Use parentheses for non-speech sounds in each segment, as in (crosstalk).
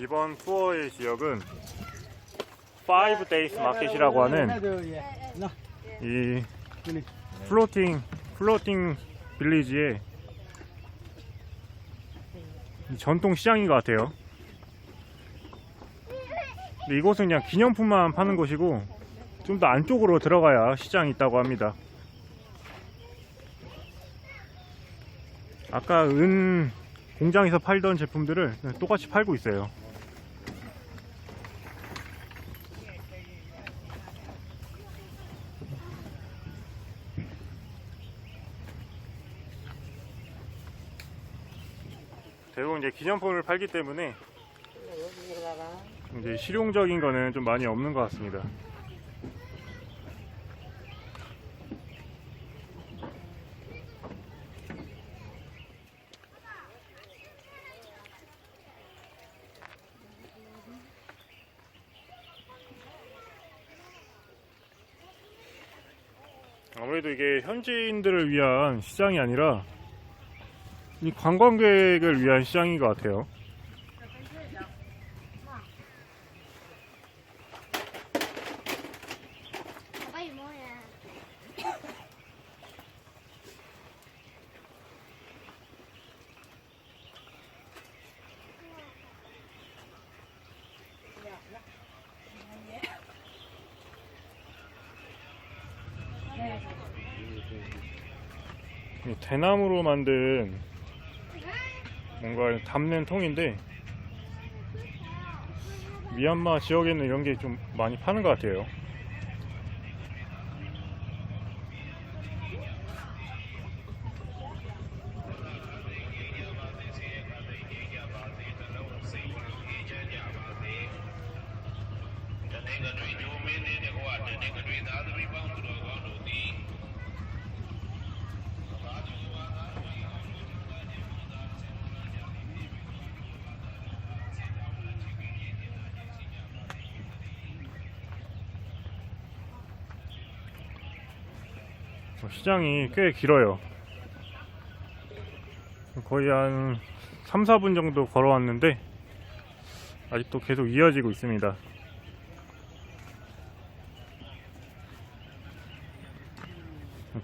이번 투어의 지역은 Five Days 마켓이라고 하는 이 플로팅 플로팅 빌리지의 이 전통 시장인 것 같아요. 이곳은 그냥 기념품만 파는 곳이고 좀 더 안쪽으로 들어가야 시장이 있다고 합니다. 아까 은 공장에서 팔던 제품들을 똑같이 팔고 있어요. 대부분 이제 기념품을 팔기 때문에 이제 실용적인 거는 좀 많이 없는 것 같습니다. 아무래도 이게 현지인들을 위한 시장이 아니라 이 관광객을 위한 시장인 것 같아요. 대나무로 만든 뭔가 담는 통인데 미얀마 지역에는 이런 게 좀 많이 파는 것 같아요. 어, 시장이 꽤 길어요. 거의 한 3, 4분 정도 걸어왔는데 아직도 계속 이어지고 있습니다.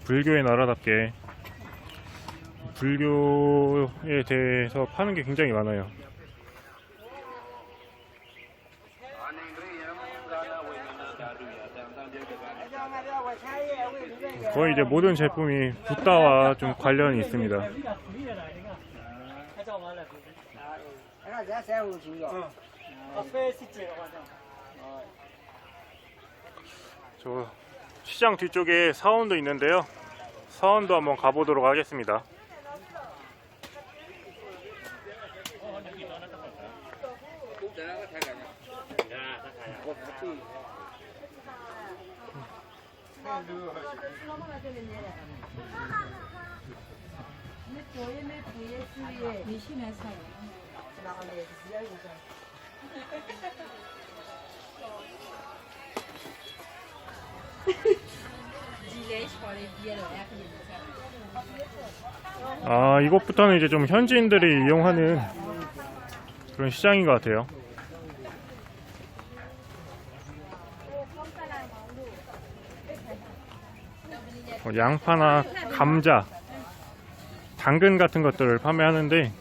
불교의 나라답게 불교에 대해서 파는 게 굉장히 많아요. 거의 이제 모든 제품이 붓다와 좀 관련이 있습니다. 저 시장 뒤쪽에 사원도 있는데요. 사원도 한번 가보도록 하겠습니다. 아 이곳부터는 이제 좀 현지인들이 이용하는 그런 시장인 것 같아요. 양파나 감자, 당근 같은 것들을 판매하는데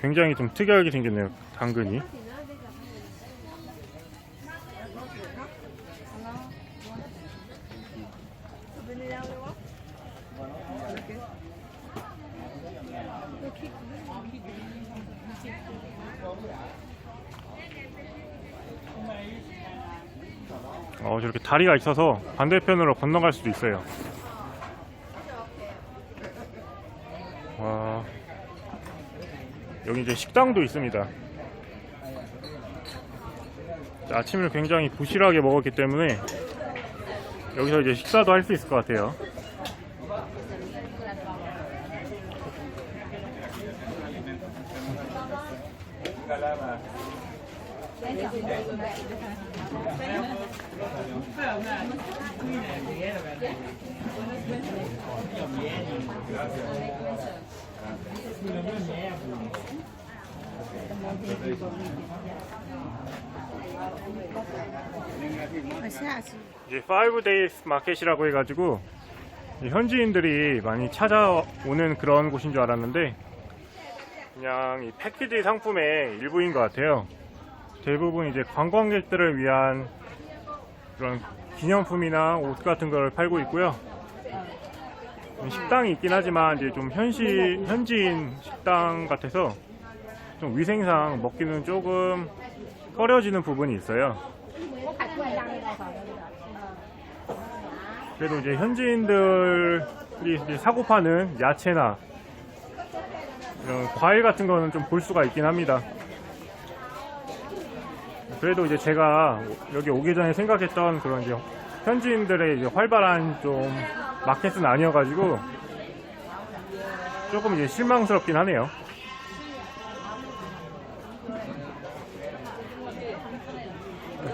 굉장히 좀 특이하게 생겼네요. 당근이. 어, 저렇게 다리가 있어서 반대편으로 건너갈 수도 있어요. 와, 여기 이제 식당도 있습니다. 아침을 굉장히 부실하게 먹었기 때문에 여기서 이제 식사도 할 수 있을 것 같아요. 이제 5데이스 마켓이라고 해가지고 현지인들이 많이 찾아오는 그런 곳인 줄 알았는데 그냥 이 패키지 상품의 일부인 것 같아요. 대부분 이제 관광객들을 위한 그런 기념품이나 옷 같은 걸 팔고 있고요. 식당이 있긴 하지만 이제 좀 현시 현지인 식당 같아서 좀 위생상 먹기는 조금 꺼려지는 부분이 있어요. 그래도 이제 현지인들이 이제 사고 파는 야채나 이런 과일 같은 거는 좀 볼 수가 있긴 합니다. 그래도 이제 제가 여기 오기 전에 생각했던 그런 이제 현지인들의 이제 활발한 좀 마켓은 아니어가지고 조금 이제 실망스럽긴 하네요.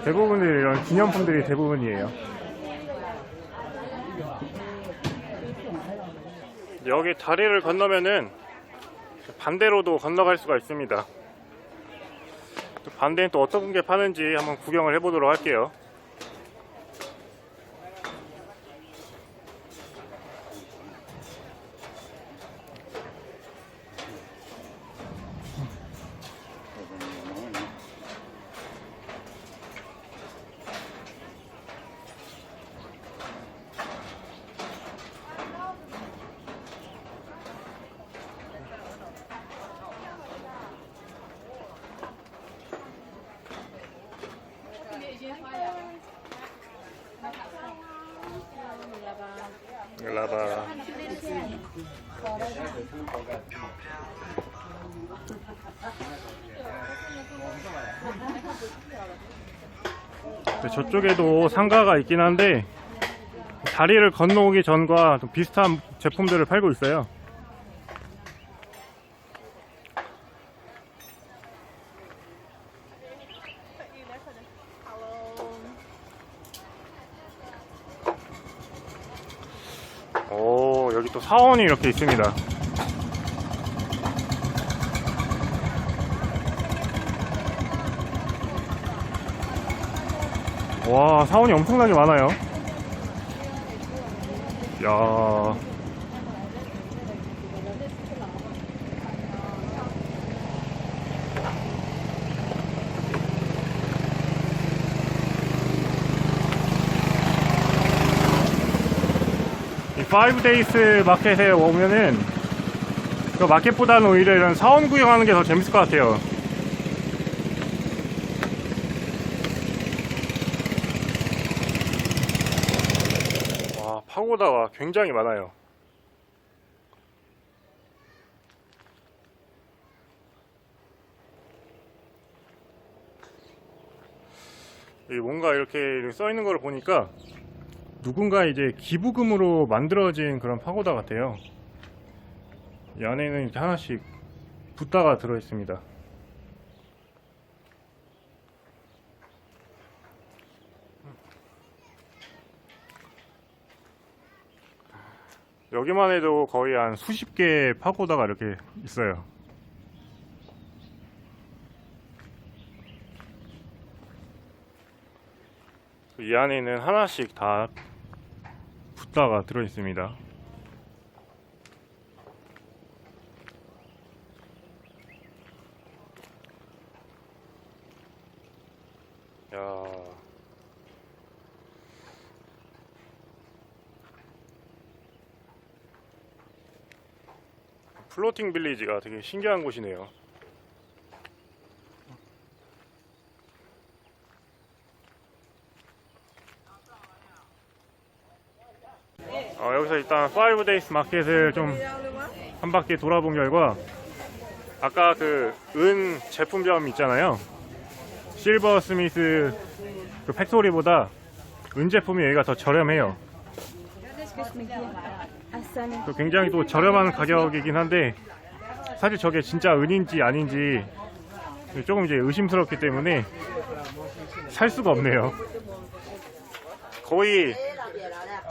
대부분의 이런 기념품들이 대부분이에요. 여기 다리를 건너면은 반대로도 건너갈 수가 있습니다. 또 반대는 또 어떤 게 파는지 한번 구경을 해보도록 할게요. 라바. 네, 저쪽에도 상가가 있긴 한데 다리를 건너오기 전과 좀 비슷한 제품들을 팔고 있어요. 오, 여기 또 사원이 이렇게 있습니다. 와, 사원이 엄청나게 많아요. 야. 5데이스 마켓에 오면은 그 마켓보다는 오히려 이런 사원 구경하는 게 더 재밌을 것 같아요. 와, 파고다가 굉장히 많아요. 이 뭔가 이렇게 써 있는 걸 보니까 누군가 이제 기부금으로 만들어진 그런 파고다 같아요. 이 안에는 이렇게 하나씩 붓다가 들어 있습니다. 여기만 해도 거의 한 수십 개의 파고다가 이렇게 있어요. 이 안에는 하나씩 다 붓다가 들어 있습니다. 야. 플로팅 빌리지가 되게 신기한 곳이네요. 어, 여기서 일단 5데이스 마켓을 좀 한 바퀴 돌아본 결과 아까 그 은 제품점 있잖아요. 실버 스미스 그 팩토리보다 은 제품이 여기가 더 저렴해요. 그 굉장히 또 저렴한 가격이긴 한데 사실 저게 진짜 은인지 아닌지 조금 이제 의심스럽기 때문에 살 수가 없네요. 거의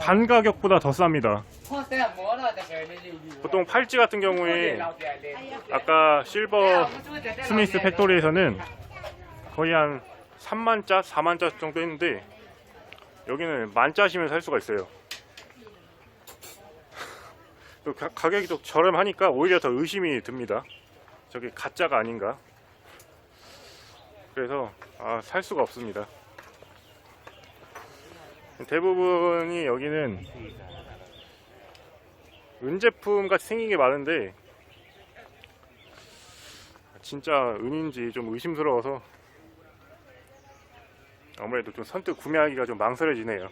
반 가격보다 더 쌉니다. 보통 팔찌 같은 경우에 아까 실버 스미스 팩토리에서는 거의 한 3만자, 4만자 정도 했는데 여기는 만자시면 살 수가 있어요. (laughs) 또 가, 가격이 또 저렴하니까 오히려 더 의심이 듭니다. 저게 가짜가 아닌가. 그래서 아, 살 수가 없습니다. 대부분이 여기는 은제품 같이 생긴 게 많은데 진짜 은인지 좀 의심스러워서 아무래도 좀 선뜻 구매하기가 좀 망설여지네요.